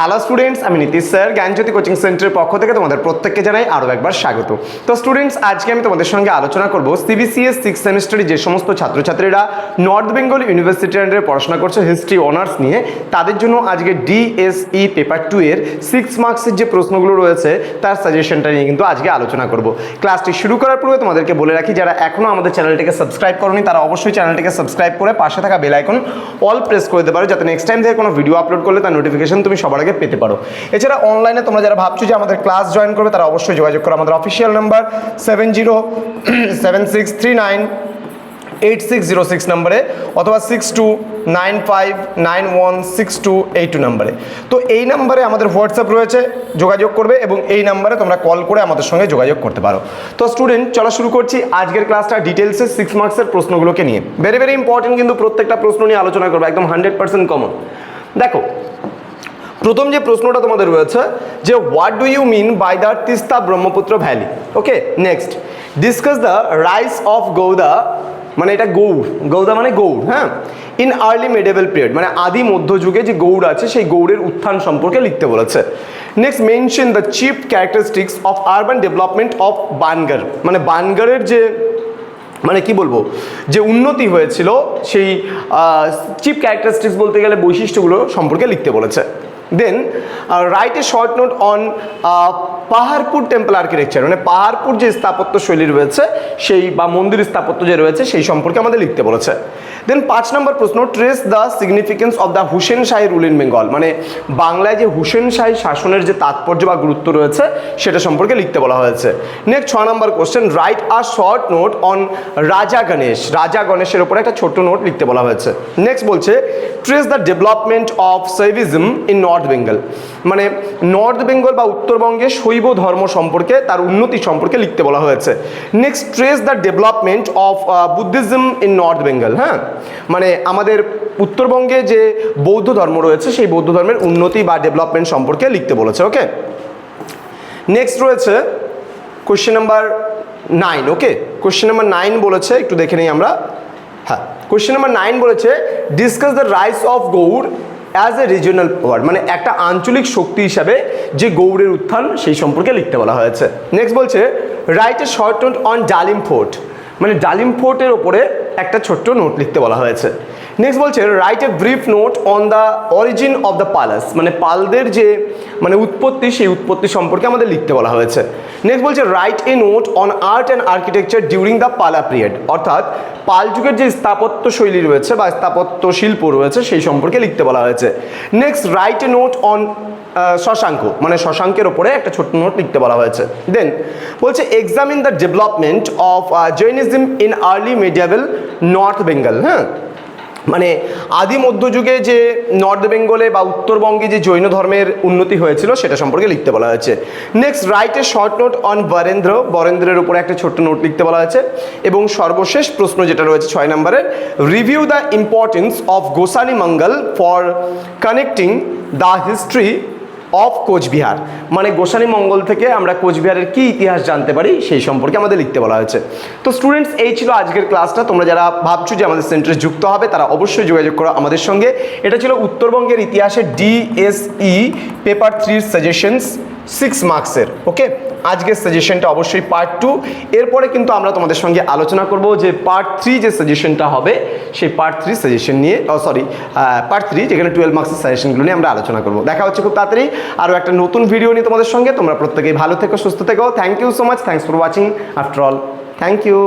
Hello students, আমি Nitish sir, জ্ঞানজ্যোতি coaching সেন্টারের পক্ষ থেকে তোমাদের প্রত্যেককে জানাই আরও একবার স্বাগত। তো স্টুডেন্টস, আজকে আমি তোমাদের সঙ্গে আলোচনা করব সিবিসিএস সিক্স সেমিস্টারে যে সমস্ত ছাত্রছাত্রীরা নর্থ বেঙ্গল ইউনিভার্সিটি আন্ডারে পড়াশোনা করছে, হিস্ট্রি, অনার্স নিয়ে, তাদের জন্য আজকে ডিএসই পেপার টু এর সিক্স মার্কসের যে প্রশ্নগুলো রয়েছে, তার সাজেশনটা নিয়ে কিন্তু আজকে আলোচনা করব। ক্লাসটি শুরু করার পূর্বে তোমাদেরকে বলে রাখি, যারা এখনও আমাদের চ্যানেলটিকে সাবস্ক্রাইব করনি, তারা অবশ্যই চ্যানেলটিকে সাবস্ক্রাইব করে পাশে থাকা বেল আইকন অল প্রেস করে দিতে পারো, যাতে নেক্সট টাইম থেকে কোনো ভিডিও আপলোড করলে তার নোটিফিকেশন তুমি সবার পেতে পারো। এছাড়া অনলাইনে তোমরা যারা ভাবছ যে আমাদের ক্লাস জয়েন করবে, তারা অবশ্যই যোগাযোগ করো আমাদের official number seven zero seven six three nine eight six zero six নাম্বারে অথবা six two nine five nine one six two eight two নাম্বারে তো এই নাম্বারে আমাদের হোয়াটসঅ্যাপ রয়েছে, যোগাযোগ করবে এবং এই নাম্বারে তোমরা কল করে আমাদের সঙ্গে যোগাযোগ করতে পারো। তো স্টুডেন্ট চলা শুরু করছি আজকের ক্লাসটা ডিটেলসে সিক্স মার্কসের প্রশ্নগুলোকে নিয়ে। ভেরি ভেরি ইম্পর্টেন্ট কিন্তু প্রত্যেকটা প্রশ্ন নিয়ে আলোচনা করব, একদম হান্ড্রেড পার্সেন্ট কমন দেখো প্রথম যে প্রশ্নটা তোমাদের রয়েছে, যে what do you mean by the Teesta Brahmaputra valley okay next discuss the rise of Gauda মানে এটা গৌড়। গৌদা মানে গৌড় হ্যাঁ? ইন আর্লি মেডেভেল পিরিয়ড মানে আদি মধ্যযুগে যে গৌড় আছে, সেই গৌড়ের উত্থান সম্পর্কে লিখতে বলেছে। Next mention the chief characteristics of urban development of Bangarh মানে বানগারের যে মানে কি বলব, যে উন্নতি হয়েছিল, সেই চিপ ক্যারেক্টারিস্টিক্স বলতে গেলে বৈশিষ্ট্যগুলো সম্পর্কে লিখতে বলেছে। Then write a short note on Paharpur temple architecture মানে পাহাড়পুর যে স্থাপত্য শৈলী রয়েছে, সেই বা মন্দির স্থাপত্য যে রয়েছে, সেই সম্পর্কে আমাদের লিখতে বলেছে। দেন পাঁচ নম্বর প্রশ্ন trace the significance of the Hussain Shahi rule in Bengal মানে বাংলায় যে হুসেন শাহী শাসনের যে তাৎপর্য বা গুরুত্ব রয়েছে, সেটা সম্পর্কে লিখতে বলা হয়েছে। নেক্সট ছ নম্বর question write a short note on Raja Ganesh Raja গণেশের উপরে একটা ছোট্ট নোট লিখতে বলা হয়েছে। নেক্সট বলছে trace the development of Shaivism in North Bengal মানে নর্থ বেঙ্গল বা উত্তরবঙ্গে শৈব ধর্ম সম্পর্কে, তার উন্নতি সম্পর্কে লিখতে বলা হয়েছে। Next trace the development of Buddhism in North Bengal হ্যাঁ? মানে আমাদের উত্তরবঙ্গে যে বৌদ্ধ ধর্ম রয়েছে, সেই বৌদ্ধ ধর্মের উন্নতি বা ডেভেলপমেন্ট সম্পর্কে লিখতে বলেছে ওকে নেক্সট রয়েছে question number nine okay question number nine বলেছে, একটু দেখে নিই আমরা। হ্যাঁ কোশ্চেন নাম্বার নাইন বলেছে discuss the rise of Gaur as a regional power মানে একটা আঞ্চলিক শক্তি হিসাবে যে গৌড়ের উত্থান, সেই সম্পর্কে লিখতে বলা হয়েছে। নেক্সট বলছে write a short on Dalim fort মানে ডালিম ফোর্টের ওপরে একটা ছোট্ট নোট লিখতে বলা হয়েছে। নেক্সট বলছে write a brief note on the origin of the Palas মানে পালদের যে মানে উৎপত্তি, সেই উৎপত্তি সম্পর্কে আমাদের লিখতে বলা হয়েছে। নেক্সট বলছে write a note on art and architecture during the Pala period অর্থাৎ পাল যুগের যে স্থাপত্য শৈলী রয়েছে বা স্থাপত্য শিল্প রয়েছে, সেই সম্পর্কে লিখতে বলা হয়েছে। Next write a note on Shashanka. মানে শশাঙ্কের ওপরে একটা ছোট্ট নোট লিখতে বলা হয়েছে। দেন বলছে examine the development of Jainism in early medieval North Bengal হ্যাঁ? মানে আদি মধ্যযুগে যে নর্থ বেঙ্গলে বা উত্তরবঙ্গে যে জৈন ধর্মের উন্নতি হয়েছিল সেটা সম্পর্কে লিখতে বলা হয়েছে। Next write a short note on Barendra বরেন্দ্রের উপরে একটা ছোট্ট নোট লিখতে বলা হয়েছে। এবং সর্বশেষ প্রশ্ন যেটা রয়েছে ছয় নম্বরের review the importance of Gosani Mangal for connecting the history of Cooch Behar মানে গোসানি মঙ্গল থেকে আমরা কোচবিহারের কি ইতিহাস জানতে পারি, সেই সম্পর্কে আমাদের লিখতে বলা হয়েছে। তো স্টুডেন্টস এই ছিল আজকের ক্লাসটা তোমরা যারা ভাবছ যে আমাদের সেন্টারে যুক্ত হবে, তারা অবশ্যই যোগাযোগ করো আমাদের সঙ্গে। এটা ছিল উত্তরবঙ্গের ইতিহাসে ডিএসই পেপার থ্রির সাজেশনস সিক্স মার্কসের ওকে আজকের সাজেশনটা অবশ্যই পার্ট টু এরপরে কিন্তু আমরা তোমাদের সঙ্গে আলোচনা করব যে পার্ট থ্রি যে সাজেশনটা হবে, সেই পার্ট থ্রি সাজেশন নিয়ে সরি পার্ট থ্রি যেখানে টুয়েলভ মার্কসের সাজেশনগুলো নিয়ে আমরা আলোচনা করব। দেখা হচ্ছে খুব তাড়াতাড়ি। আরও একটা নতুন ভিডিও নিয়ে তোমাদের সঙ্গে। তোমরা প্রত্যেকেই ভালো থেকো, সুস্থ থেকো। Thank you so much thanks for watching after all thank you